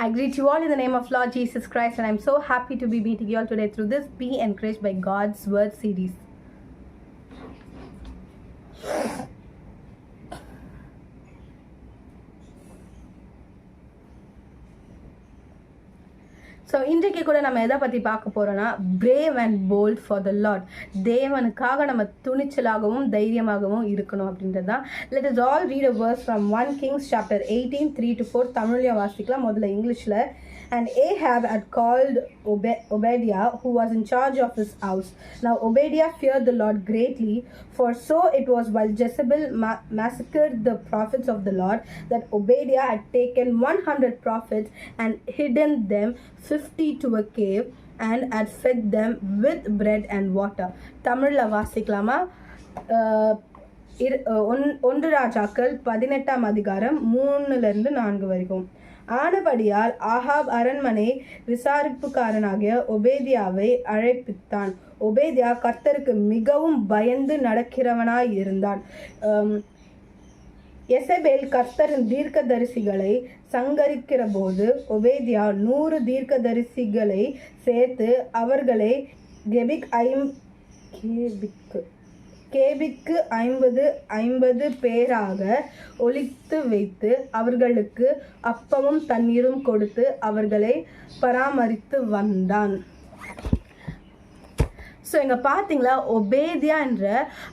I greet you all in the name of Lord Jesus Christ, and I'm so happy to be meeting you all today through this Be Encouraged by God's Word series. So இன்றைக்கு கூட நம்ம எதை பற்றி பார்க்க போகிறோன்னா brave and bold for the lord தேவனுக்காக நம்ம துணிச்சலாகவும் தைரியமாகவும் இருக்கணும் அப்படின்றது தான் let us all read a verse from one Kings chapter eighteen three to four தமிழ்லையும் வாசிக்கலாம். முதல்ல இங்கிலீஷில் And Ahab had called Obe- Obadiah, who was in charge of his house. Now Obadiah feared the Lord greatly, for so it was while Jezebel ma- massacred the prophets of the Lord that Obadiah had taken 100 prophets and hidden them 50 to a cave and had fed them with bread and water. தமிழில் வாசிக்கலாமா அஹ், இரு- one- ஒன்று ராஜாக்கள் பதினெட்டாம் அதிகாரம் மூணுலேருந்து நான்கு வரைக்கும். ஆனபடியால் ஆஹாப் அரண்மனை விசாரிப்புக்காரனாகிய ஒபேதியாவை அழைப்பித்தான். ஒபேதியா கர்த்தருக்கு மிகவும் பயந்து நடக்கிறவனாய் இருந்தான். எசபேல் கர்த்தரின் தீர்க்கதரிசிகளை சங்கரிக்கிற போது ஒபேதியா நூறு தீர்க்கதரிசிகளை சேர்த்து அவர்களை கெபிக் ஐம் கேபிக்கு கேபிக்கு ஐம்பது ஐம்பது பேராக ஒழித்து வைத்து அவர்களுக்கு அப்பமும் தண்ணீரும் கொடுத்து அவர்களை பராமரித்து வந்தான். ஸோ இங்கே பார்த்தீங்களா ஒபேதியா என்ற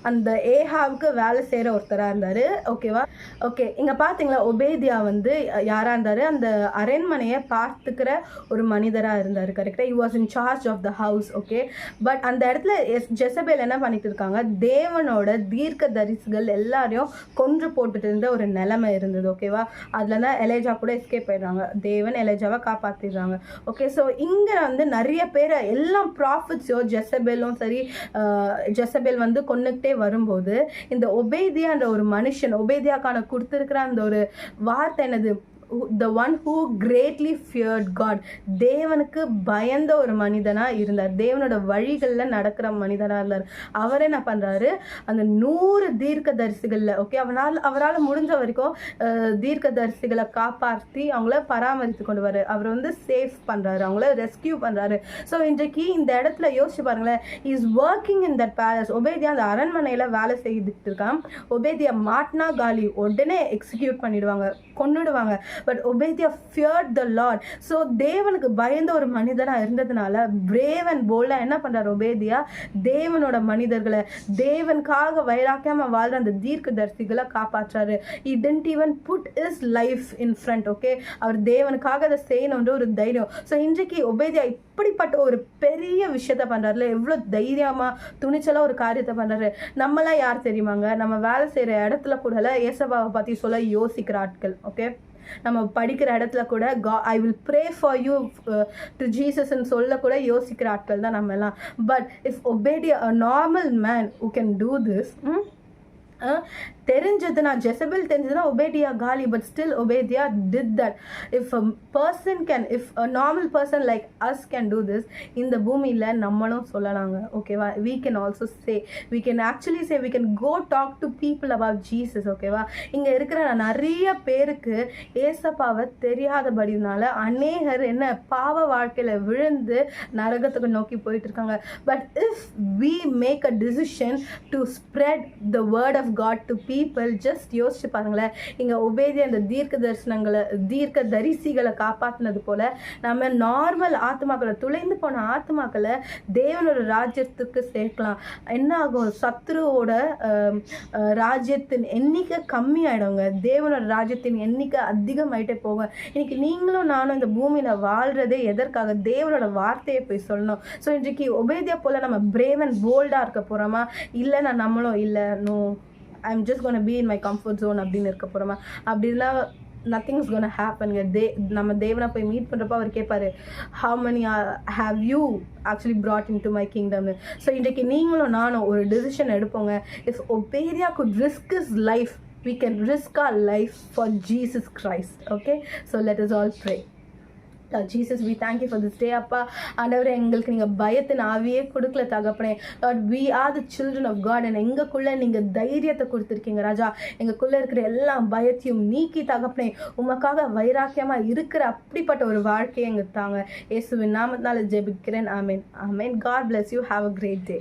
அந்த ஏஹாவுக்கு வேலை செய்கிற ஒருத்தராக இருந்தார். ஓகேவா ஓகே இங்கே பார்த்தீங்களா ஒபேதியா வந்து யாராக இருந்தார்? அந்த அரண்மனையை பார்த்துக்கிற ஒரு மனிதராக இருந்தார். கரெக்டாக you was in charge of the house okay but அந்த இடத்துல எஸ் ஜெசபேல் என்ன பண்ணிட்டு இருக்காங்க? தேவனோட தீர்க்க தரிசுகள் எல்லாரையும் கொன்று போட்டுட்டு இருந்த ஒரு நிலைமை இருந்தது. ஓகேவா அதில் தான் எலேஜா கூட எஸ்கேப் ஆயிடுறாங்க. தேவன் எலேஜாவை காப்பாற்றிடுறாங்க ஓகே ஸோ இங்கே வந்து நிறைய பேர் எல்லாம் ப்ராஃபிட்ஸோ ஜெசபேலும் சரி ஜெசபேல் வந்து கொண்டுகிட்டே வரும்போது இந்த ஒபேதியான்ற ஒரு மனுஷன் ஒபேதியாக்கான கொடுத்துருக்கிற அந்த ஒரு வார்த்தை என்னது? The one who greatly feared God தேவனுக்கு பயந்த ஒரு மனிதனாக இருந்தார். தேவனோட வழிகளில் நடக்கிற மனிதனாக இருந்தார். அவர் என்ன பண்ணுறாரு அந்த நூறு தீர்க்க தரிசிகளில் ஓகே அவனால் அவரால் முடிஞ்ச வரைக்கும் தீர்க்க தரிசிகளை காப்பாற்றி அவங்கள பராமரித்து கொண்டு வர அவர் வந்து சேஃப் பண்ணுறாரு அவங்கள ரெஸ்கியூ பண்ணுறாரு ஸோ இன்றைக்கு இந்த இடத்துல யோசிச்சு பாருங்களேன். Is working in that palace Obadiah அந்த அரண்மனையில் வேலை செய்துட்டு இருக்கான். ஒபேதியா மாட்னா காலி. உடனே எக்ஸிக்யூட் பண்ணிடுவாங்க. கொன்னுடுவாங்க. But Obadiah feared the lord so தேவனுக்கு பயந்த ஒரு மனிதனாக இருந்ததுனால பிரேவ் அண்ட் போல்டாக என்ன பண்ணுறார் ஒபேதியா தேவனோட மனிதர்களை தேவனுக்காக வைராக்கியமாக வாழ்கிற அந்த தீர்க்க தரிசிகளை காப்பாற்றுறாரு then even put his life in front okay அவர் தேவனுக்காக அதை செய்யணுன்ற ஒரு தைரியம். ஸோ இன்றைக்கு ஒபேதியா இப்படிப்பட்ட ஒரு பெரிய விஷயத்த பண்ணுறாருல எவ்வளோ தைரியமாக துணிச்சலாக ஒரு காரியத்தை பண்ணுறாரு நம்மளாம் யார் தெரியுமாங்க? நம்ம வேலை செய்கிற இடத்துல கூடல ஏசபாவை பற்றி சொல்ல யோசிக்கிற ஆட்கள் ஓகே நம்ம படிக்கிற இடத்துல கூட கா I will pray for you to ஜீசஸ்ன்னு சொல்ல கூட யோசிக்கிற ஆட்கள் தான் நம்ம எல்லாம். But if Obadiah a normal man who can do this தெரிஞ்சதுன்னா ஜெசபிள் தெரிஞ்சதுன்னா ஒபேடியா காலி but still Obadiah did that if a person can if a normal person like us can do this இந்த பூமியில் நம்மளும் சொல்லலாங்க. ஓகேவா வீ? கேன் ஆல்சோ சே வீ can actually say we can go talk to people about Jesus ஓகேவா இங்கே இருக்கிற நிறைய பேருக்கு ஏசப்பாவை தெரியாதபடினால அநேகர் என்ன பாவ வாழ்க்கையில் விழுந்து நரகத்துக்கு நோக்கி போயிட்டு இருக்காங்க. But if we make a decision to spread the word of God to people just யோசிச்சு பாருங்களேன். இங்கே உபேதி அந்த தீர்க்க தரிசனங்களை தீர்க்க தரிசிகளை காப்பாற்றினது போல நம்ம நார்மல் ஆத்மாக்களை துளைந்து போன ஆத்மாக்களை தேவனோட ராஜ்யத்துக்கு சேர்க்கலாம். என்ன ஆகும்? சத்ருவோட ராஜ்யத்தின் எண்ணிக்கை கம்மி தேவனோட ராஜ்யத்தின் எண்ணிக்கை அதிகமாயிட்டே போகும். இன்னைக்கு நீங்களும் நானும் இந்த பூமியில் வாழ்கிறதே எதற்காக? தேவனோட வார்த்தையை போய் சொல்லணும். ஸோ இன்றைக்கு உபேதியா போல் நம்ம பிரேவ் அண்ட் இருக்க போகிறோமா இல்லைன்னா நம்மளும் இல்லை no. I'm just gonna be in my comfort zone அப்படின்னு இருக்க போகிறோமா அப்படிலாம் நத்திங் இஸ் கோன் ஹேப்பனுங்க தே நம்ம தேவனை போய் மீட் பண்ணுறப்ப அவர் கேட்பார் how many have you actually brought in to my கிங்டம்னு so இன்றைக்கு நீங்களும் நானும் ஒரு decision எடுப்போங்க if Obadiah could risk his life we can risk our life for Jesus Christ. Okay, so let us all pray. Jesus we thank you for this day அப்பா ஆண்டவரே எங்களுக்கு நீங்கள் பயத்தின் ஆவியே கொடுக்கல தகப்பனே. Lord we are the children of God and எங்களுக்குள்ளே நீங்கள் தைரியத்தை கொடுத்துருக்கீங்க ராஜா. எங்களுக்குள்ளே இருக்கிற எல்லா பயத்தையும் நீக்கி தகப்பனே. உமக்காக வைராக்கியமாக இருக்கிற அப்படிப்பட்ட ஒரு வாழ்க்கையை எங்களுக்கு தாங்க. இயேசுவின் நாமத்தினால ஜெபிக்கிறேன். ஆமேன் ஆமேன் God bless you have a great day